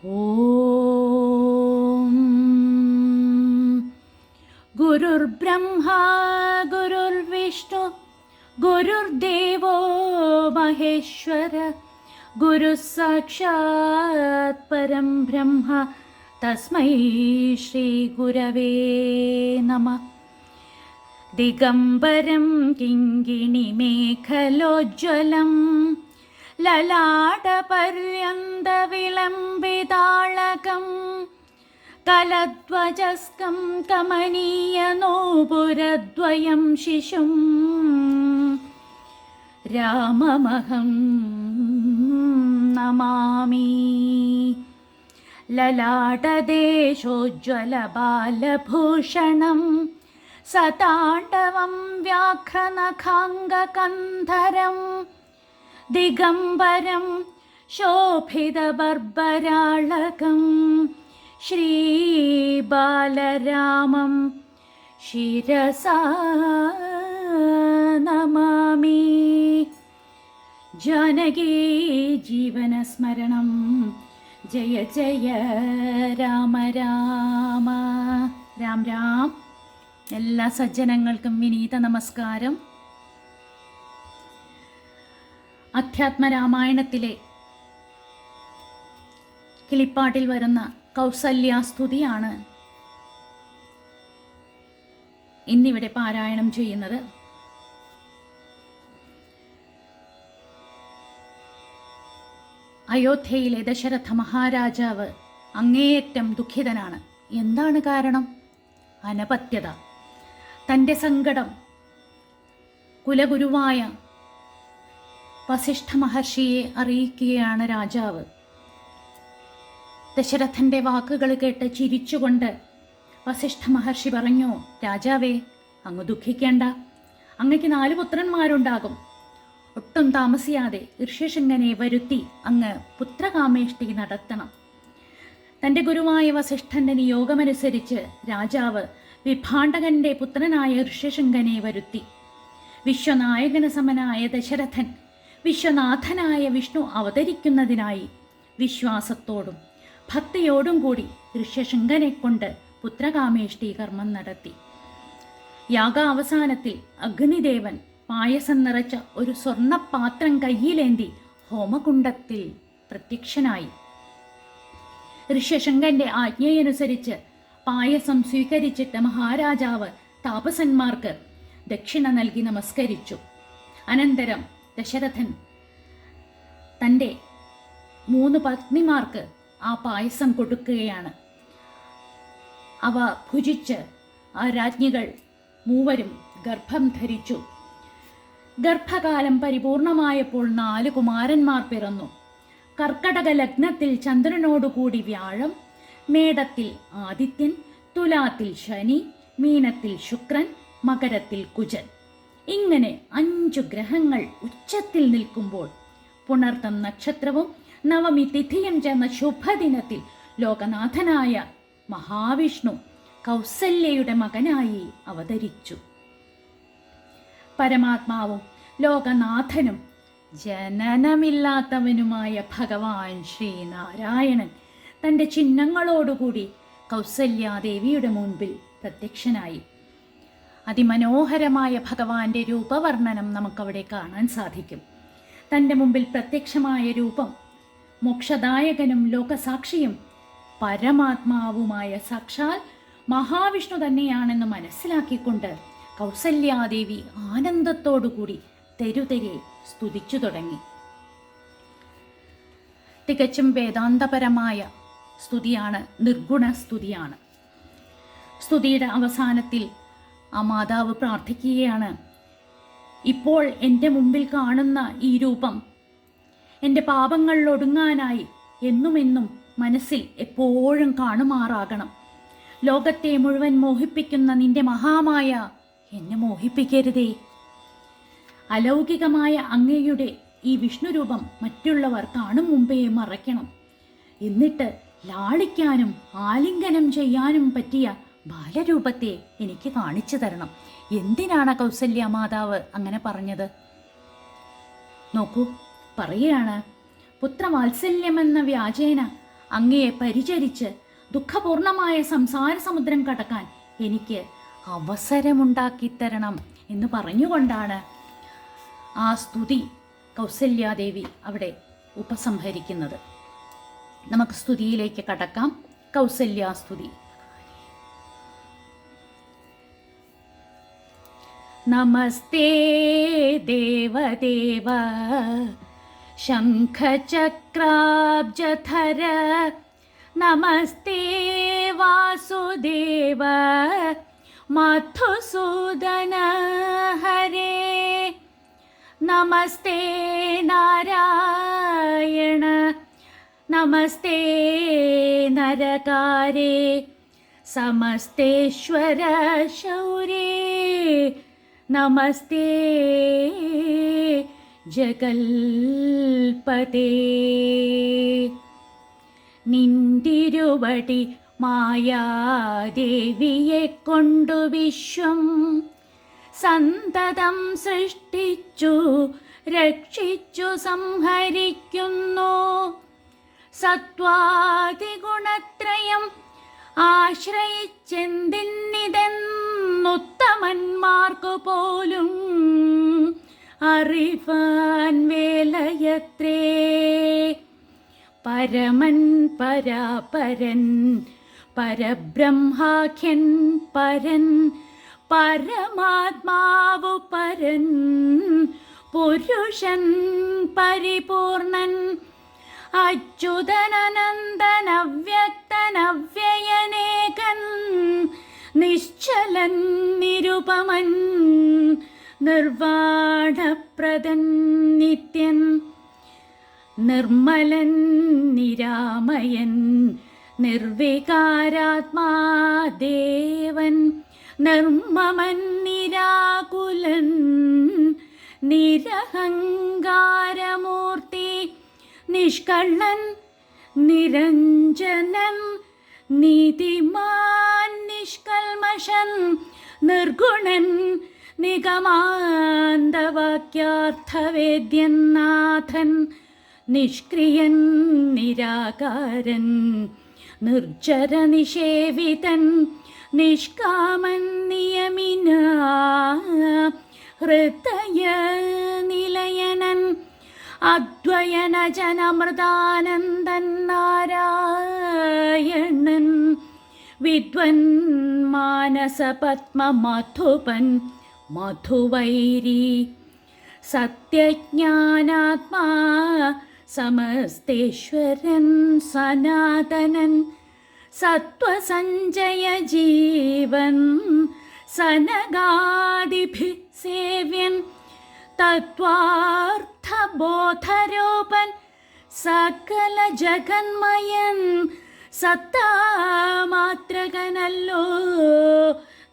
ॐ गुरुर्ब्रह्मा गुरुर्विष्णु गुरुर्देवो महेश्वर गुरुः साक्षात् परं ब्रह्म तस्मै श्रीगुरवे नमः। दिगम्बरं किङ्गिणिमेखलोज्ज्वलं ललाटपर्यन्तविलम्बिताळकं कलध्वजस्कं कमनीयनोपुरद्वयं शिशुं राममहं नमामि ललाटदेशोज्ज्वलबालभूषणं सताण्डवं व्याघ्रनखाङ्गकन्धरं ദിഗംബരം ശോഭിതബർബരാളകം ശ്രീബാലരാമം ശിരസാ നമാമി. ജാനകീ ജീവനസ്മരണം. ജയ ജയ രാമ രാമ. രാം രാം. എല്ലാ സജ്ജനങ്ങൾക്കും വിനീത നമസ്കാരം. അധ്യാത്മരാമായണത്തിലെ കിളിപ്പാട്ടിൽ വരുന്ന കൗസല്യാസ്തുതിയാണ് ഇന്നിവിടെ പാരായണം ചെയ്യുന്നത്. അയോധ്യയിലെ ദശരഥ മഹാരാജാവ് അങ്ങേയറ്റം ദുഃഖിതനാണ്. എന്താണ് കാരണം? അനപത്യത. തന്റെ സങ്കടം കുലഗുരുവായ വസിഷ്ഠ മഹർഷിയെ അറിയിക്കുകയാണ് രാജാവ്. ദശരഥന്റെ വാക്കുകൾ കേട്ട് ചിരിച്ചുകൊണ്ട് വസിഷ്ഠ മഹർഷി പറഞ്ഞു രാജാവേ അങ്ങ് ദുഃഖിക്കേണ്ട. അങ്ങക്ക് നാല് പുത്രന്മാരുണ്ടാകും. ഒട്ടും താമസിയാതെ ഋഷ്യശൃംഗനെ വരുത്തി അങ്ങ് പുത്രകാമേഷ്ടി നടത്തണം. തന്റെ ഗുരുവായ വസിഷ്ഠന്റെ നിയോഗമനുസരിച്ച് രാജാവ് വിഭാണ്ഡകന്റെ പുത്രനായ ഋഷ്യശൃംഗനെ വരുത്തി. വിശ്വനായകന സമനായ ദശരഥൻ വിശ്വനാഥനായ വിഷ്ണു അവതരിക്കുന്നതിനായി വിശ്വാസത്തോടും ഭക്തിയോടും കൂടി ഋഷ്യശൃംഗനെ കൊണ്ട് പുത്രകാമേഷ്ടി കർമ്മം നടത്തി. യാഗ അവസാനത്തിൽ അഗ്നിദേവൻ പായസം നിറച്ച ഒരു സ്വർണപാത്രം കയ്യിലേന്തി ഹോമകുണ്ടത്തിൽ പ്രത്യക്ഷനായി. ഋഷ്യശങ്കന്റെ ആജ്ഞയനുസരിച്ച് പായസം സ്വീകരിച്ചിട്ട് മഹാരാജാവ് താപസന്മാർക്ക് ദക്ഷിണ നൽകി നമസ്കരിച്ചു. അനന്തരം ദശരഥൻ തന്റെ മൂന്ന് പത്നിമാർക്ക് ആ പായസം കൊടുക്കുകയാണ്. അവ ഭുജിച്ച് ആ രാജ്ഞികൾ മൂവരും ഗർഭം ധരിച്ചു. ഗർഭകാലം പരിപൂർണമായപ്പോൾ നാല് കുമാരന്മാർ പിറന്നു. കർക്കടക ലഗ്നത്തിൽ ചന്ദ്രനോടുകൂടി വ്യാഴം മേടത്തിൽ ആദിത്യൻ തുലാത്തിൽ ശനി മീനത്തിൽ ശുക്രൻ മകരത്തിൽ കുജൻ. ഇങ്ങനെ അഞ്ചു ഗ്രഹങ്ങൾ ഉച്ചത്തിൽ നിൽക്കുമ്പോൾ പുണർത്തം നക്ഷത്രവും നവമി തിഥിയും ചേർന്ന ശുഭദിനത്തിൽ ലോകനാഥനായ മഹാവിഷ്ണു കൗസല്യയുടെ മകനായി അവതരിച്ചു. പരമാത്മാവും ലോകനാഥനും ജനനമില്ലാത്തവനുമായ ഭഗവാൻ ശ്രീനാരായണൻ തന്റെ ചിഹ്നങ്ങളോടുകൂടി കൗസല്യാദേവിയുടെ മുൻപിൽ പ്രത്യക്ഷനായി. അതിമനോഹരമായ ഭഗവാന്റെ രൂപവർണനം നമുക്കവിടെ കാണാൻ സാധിക്കും. തന്റെ മുമ്പിൽ പ്രത്യക്ഷമായ രൂപം മോക്ഷദായകനും ലോകസാക്ഷിയും പരമാത്മാവുമായ സാക്ഷാൽ മഹാവിഷ്ണു തന്നെയാണെന്ന് മനസ്സിലാക്കിക്കൊണ്ട് കൗസല്യാദേവി ആനന്ദത്തോടുകൂടി തെരുതെരെ സ്തുതിച്ചു തുടങ്ങി. തികച്ചും വേദാന്തപരമായ സ്തുതിയാണ് നിർഗുണ സ്തുതിയാണ് സ്തുതിയുടെ അവസാനത്തിൽ ആ മാതാവ് പ്രാർത്ഥിക്കുകയാണ്. ഇപ്പോൾ എന്റെ മുമ്പിൽ കാണുന്ന ഈ രൂപം എന്റെ പാപങ്ങളിൽ ഒടുങ്ങാനായി എന്നുമെന്നും മനസ്സിൽ എപ്പോഴും കാണുമാറാകണം. ലോകത്തെ മുഴുവൻ മോഹിപ്പിക്കുന്ന നിന്റെ മഹാമായ എന്നെ മോഹിപ്പിക്കരുതേ. അലൗകികമായ അങ്ങയുടെ ഈ വിഷ്ണുരൂപം മറ്റുള്ളവർ കാണും മുമ്പേ മറയ്ക്കണം. എന്നിട്ട് ലാളിക്കാനും ആലിംഗനം ചെയ്യാനും പറ്റിയ ബാലരൂപത്തെ എനിക്ക് കാണിച്ചു തരണം. എന്തിനാണ് കൗസല്യ മാതാവ് അങ്ങനെ പറഞ്ഞത്? നോക്കൂ പറയുകയാണ് പുത്രവാത്സല്യമെന്ന വ്യാജേന അങ്ങയെ പരിചരിച്ച് ദുഃഖപൂർണമായ സംസാര സമുദ്രം കടക്കാൻ എനിക്ക് അവസരമുണ്ടാക്കിത്തരണം എന്ന് പറഞ്ഞുകൊണ്ടാണ് ആ സ്തുതി കൗസല്യാദേവി അവിടെ ഉപസംഹരിക്കുന്നത്. നമുക്ക് സ്തുതിയിലേക്ക് കടക്കാം. കൗസല്യാസ്തുതി. നമസ്തേ ദേവദേവ ശംഖചക്രാബ്ജധര നമസ്തേ വാസുദേവ മധുസൂദന ഹരേ നമസ്തേ നാരായണ നമസ്തേ നരകാരേ സമസ്തേശ്വര ശൗരേ നമസ്തേ. ജഗൽപതേ. നിന്തിരുവടി മായാദേവിയെ കൊണ്ടു വിശ്വം. സന്തതം സൃഷ്ടിച്ചു രക്ഷിച്ചു സംഹരിക്കുന്നു. സത്വാദിഗുണത്രയം ആശ്രയിച്ചെന്തിന്നിതെന്നുത്തമന്മാർക്കു പോലും അറിവാൻ വേലയത്രേ. പരമൻ പരാപരൻ പരബ്രഹ്മാഖ്യൻ പരൻ പരമാത്മാവു പരൻ പുരുഷൻ പരിപൂർണൻ അച്യുതനനന്ദനവ്യക്തനവ്യയനേകൻ നിശ്ചലൻ നിരുപമൻ നിർവാണപ്രദൻ നിത്യൻ നിർമ്മലൻ നിരാമയൻ നിർവികാരാത്മാദേവൻ നിർമ്മമൻ നിരാകുലൻ നിരഹങ്കാരമൂർത്തി നിഷ്കണ്ണൻ നിരഞ്ജനൻ നീതിമാൻ. നിഷ്കൽമഷൻ നിർഗുണൻ നിഗമാന്തവാക്യാർത്ഥവേദ്യൻ നാഥൻ നിഷ്ക്രിയൻ നിരാകാരൻ നിർജര നിഷേവിതൻ നിഷ്കാമൻ നിയമിന ഹൃദയ നിലയനൻ അദ്വയന ജനമൃതാനന്ദൻ നാരായണൻ വിദ്വൻ മാനസപത്മ മധുപൻ മധുവൈരി സത്യജ്ഞാനാത്മാ സമസ്തേശ്വരൻ സനാതനൻ സത്വസഞ്ജയ ജീവൻ സനഗാദിഭി സേവ്യൻ തത്വാർത്ഥബോധരൂപൻ സകല ജഗന്മയൻ സത്താമാത്രകനല്ലോ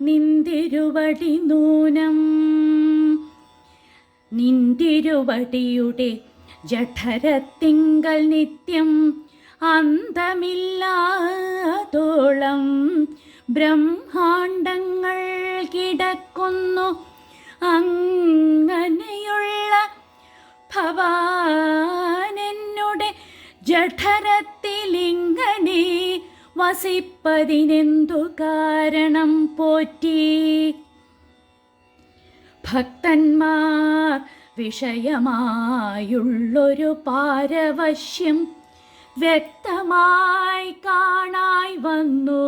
നിന്തിരുവടി നൂനം നിന്തിരുവടിയുടെ ജഠരത്തിങ്കൽ നിത്യം അന്തമില്ലാതോളം ബ്രഹ്മാണ്ടങ്ങൾ കിടക്കുന്നു. അങ്ങനെയുള്ള വസിപ്പതിനെന്തു കാരണം പോറ്റി? ഭക്തന്മാർ വിഷയമായുള്ളൊരു പാരവശ്യം വ്യക്തമായി കാണായി വന്നു.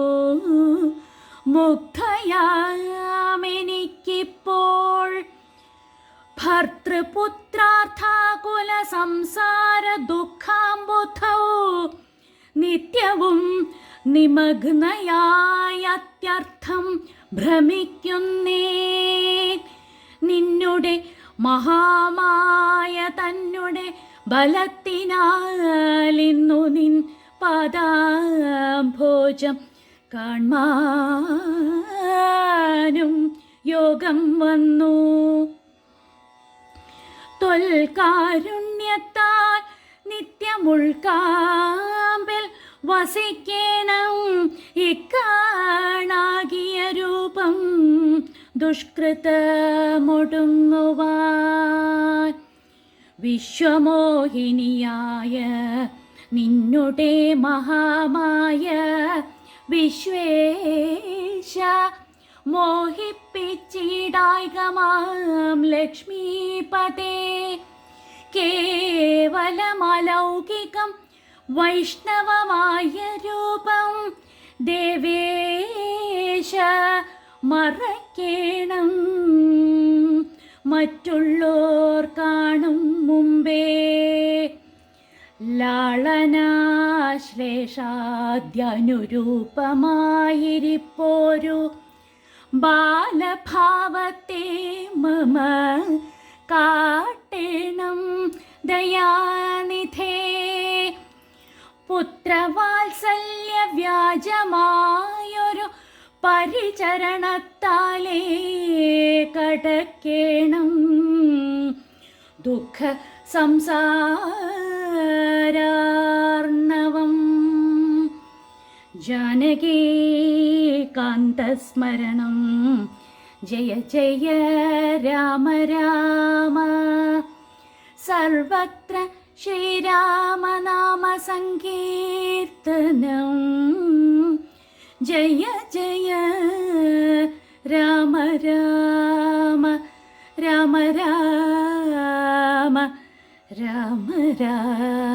മുഗ്ധയാമെനിക്കിപ്പോൾ ഭർത്തൃപുത്രാർത്ഥാകുല സംസാര ദുഃഖാംബുധവും നിത്യവും നിമഗ്നയായ അത്യർത്ഥം ഭ്രമിക്കുന്നേ. നിന്നുടെ മഹാമായ തന്നുടെ ബലത്തിനാലിന്നു നിൻ പാദാംഭോജം കാൺമാനും യോഗം വന്നു. തൊൽകാരുണ്യത്താൽ നിത്യമുൾക്കാമ്പിൽ വസിക്കണം. ഇക്കാണാകിയ രൂപം ദുഷ്കൃതമൊടുങ്ങുവാൻ. വിശ്വമോഹിനിയായ നിന്നുടെ മഹാമായ വിശ്വേശ മോഹിപ്പിച്ചിടായകമാം ലക്ഷ്മീപതേ. കേവലമലൗകികം വൈഷ്ണവമായ രൂപം. ദേവേശ മറക്കേണം മറ്റുള്ളോർ കാണും മുമ്പേ. ലാളനാശ്ലേഷാദ്യനുരൂപമായിരിപ്പോരു. ബാലഭാവത്തെ മമ കാട്ടേണം. ദയാനിധേ. പുത്രവാത്സല്യ വ്യാജമായൊരു പരിചരണത്താലേ കടക്കേണം. ദുഃഖ സംസാരാർണവം ജാനകീ കാന്തസ്മരണം. ജയ ജയ രാമ രാമ. സർവത്ര ശ്രീരാമനാമ സങ്കീർത്തനം ജയ ജയ രാമ രാമ രാമ രാമ രാമ രാമ.